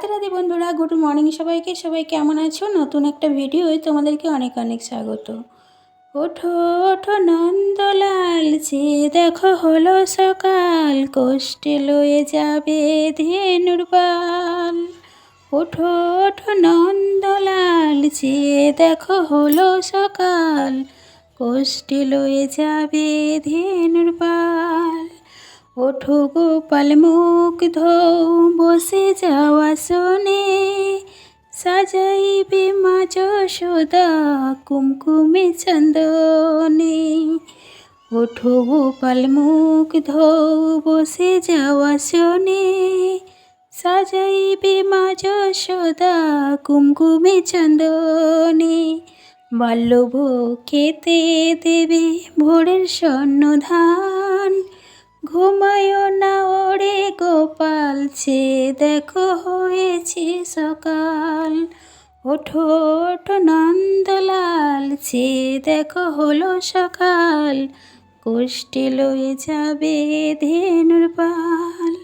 রাতে রাতে বন্ধুরা, গুড মর্নিং সবাইকে। সবাই কেমন আছো? নতুন একটা ভিডিওয় তোমাদেরকে অনেক অনেক স্বাগত। ওঠো ওঠো নন্দলাল, যে দেখো হলো সকাল, কষ্টে লয়ে যাবে ধেনুর পাল ওঠো ওঠো নন্দলাল, যে দেখো হলো সকাল, কষ্টে লয়ে যাবে ধেনুর পাল ওঠো গোপাল মুখ ধৌ বসে যাওয়া শোনে সাজাইবে মা যশোদা কুমকুমে চন্দনে। ওঠো গোপাল মুখ ধৌ বসে যাওয়া শোনে সাজাইবে মা যশোদা কুমকুমে চন্দনে। বাল্যভ খেতে দেবে ভোরের স্বর্ণ ধান ঘুমায় না ওরে গোপাল ছে দেখো হয়েছে সকাল। ওঠো ওঠো নন্দলাল ছে দেখো হলো সকাল। কষ্টে লয়ে যাবে ধেনুর পাল।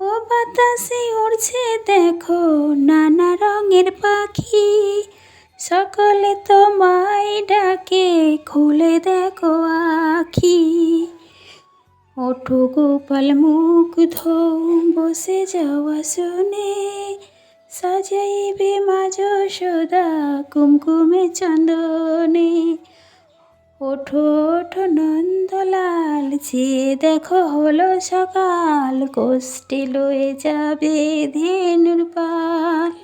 ও বাতাসে উড়ছে দেখো নানা রঙের পাখি। সকলে তো মাই ডাকে, খুলে দেখো আখি। ওঠো গোপাল মুখ ধৌ বসে যাওয়া শুনে। সাজাইবে মা যশোদা কুমকুমে চন্দনে। ওঠো ওঠো নন্দলাল, যে দেখো হলো সকাল কোষ্ঠে লয়ে যাবে ধেনুর পাল।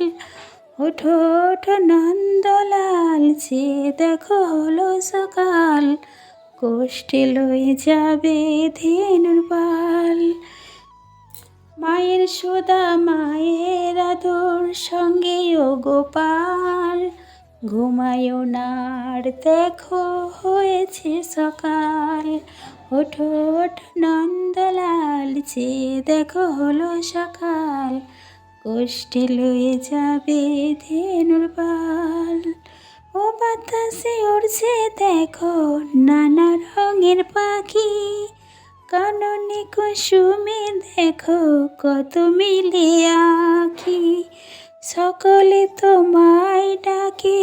ওঠো ওঠো নন্দলাল, যে দেখো হলো সকাল কষ্টে লয়ে যাবে ধেনুর পাল। মায়ের সোদা, মায়ের আদর সঙ্গে ও গোপাল ঘুমায়ও নার দেখো, হয়েছে সকাল। ওঠো ওঠো নন্দলাল যে দেখো হলো সকাল। কষ্টে লয়ে যাবে ধেনুর পাল। ও বাতাসে উড়ছে, দেখো নানা রঙের পাখি। কাননে কুসুমে দেখো কত মিলে আখি। সকলে তোমায় ডাকে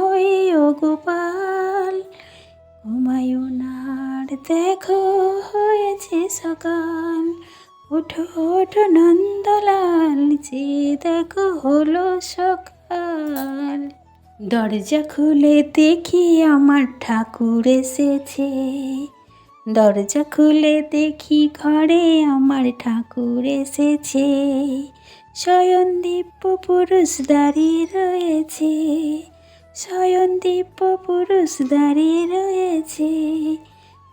হয়ে ও গোপাল হুমায়ুনার দেখো হয়েছে সকাল। ওঠো ওঠো নন্দলাল, যে দেখো হলো সকাল। দরজা খুলে দেখি আমার ঠাকুর এসেছে। দরজা খুলে দেখি ঘরে আমার ঠাকুর এসেছে। শয়ন দিব্য পুরুষ দাঁড়িয়ে রয়েছে। শয়ন দিব্য পুরুষ দাঁড়িয়ে রয়েছে।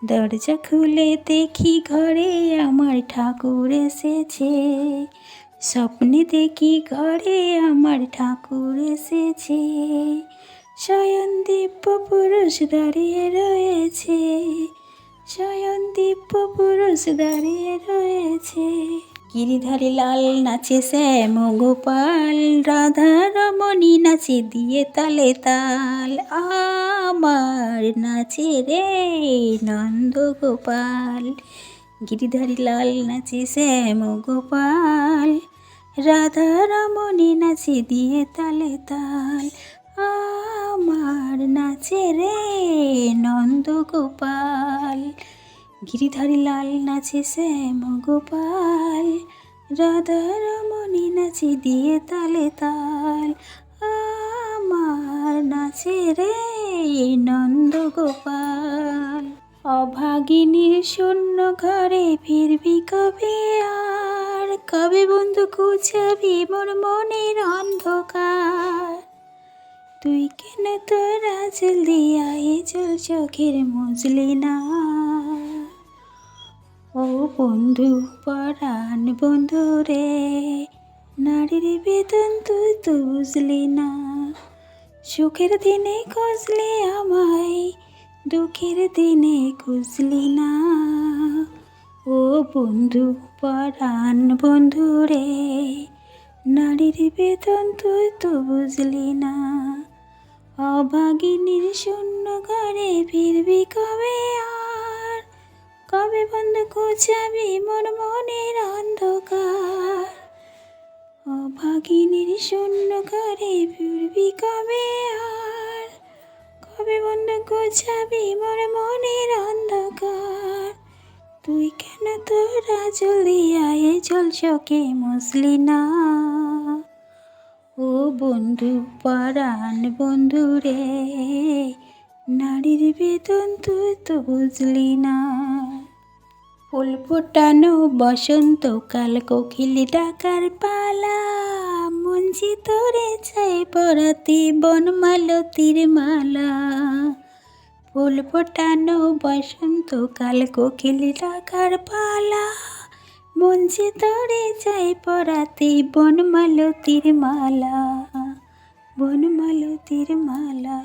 দরজা খুলে দেখি ঘরে আমার ঠাকুর এসেছে। স্বপ্নে দেখি ঘরে আমার ঠাকুর এসেছে। শয়ন দিব্য পুরুষ দাঁড়িয়ে রয়েছে। শয়ন দিব্য পুরুষ দাঁড়িয়ে রয়েছে। গিরিধারী লাল নাচে শ্যাম, গোপাল, রাধা রমণী নাচে দিয়ে তালে তাল। আমার নাচে রে নন্দ গোপাল। গিরিধারী লাল নাচে শ্যাম, গোপাল রাধা রমণী নাচে দিয়ে তালে তাল। আমার নাচে রে নন্দ গোপাল। গিরিধারী লাল নাচে শ্যাম গোপাল। রাধা রমণী নাচে দিয়ে তালে তাল। আমার নাচে রে নন্দ গোপাল। অভাগিনীর শূন্য ঘরে ফিরবি কবে কবে বন্ধু খুঁজাবি মোর মনের অন্ধকার? তুই কেন তোর জলদি এ জল চোখের মজলি না? ও বন্ধু, পরাণ বন্ধু রে, নারীর বেতন তুই তো বুঝলি না। সুখের দিনে খুঁজলি আমায়, দুঃখের দিনে খুঁজলি না। ও বন্ধু, পরাণ বন্ধু রে, নারীর বেতন তুই তো বুঝলি না। অভাগিনীর শূন্য ঘরে ফিরবি কবে আর? কবে বন্ধ খোঁজাবি মোর মনের অন্ধকার? অভাগিনীর শূন্য করে ফিরবি কবে আর? কবে বন্ধ গোছাবি মোর মনের অন্ধকার? তুই কেন তোরা জলদি আয় জল চকে মুসলি না ও বন্ধু, পরাণ বন্ধু রে, নারীর বেতন তুই তো বুঝলি না। ফুল ফোটানো বসন্তকাল কোকিল ডাকার পালা মঞ্জি তোরে চাই পরাতে বনমালতির মালা। ফুল ফোটানো বসন্তকাল কোকিল ডাকার পালা। মঞ্চে তরে যায় পরাতে বনমালতির মালা বনমালতির মালা।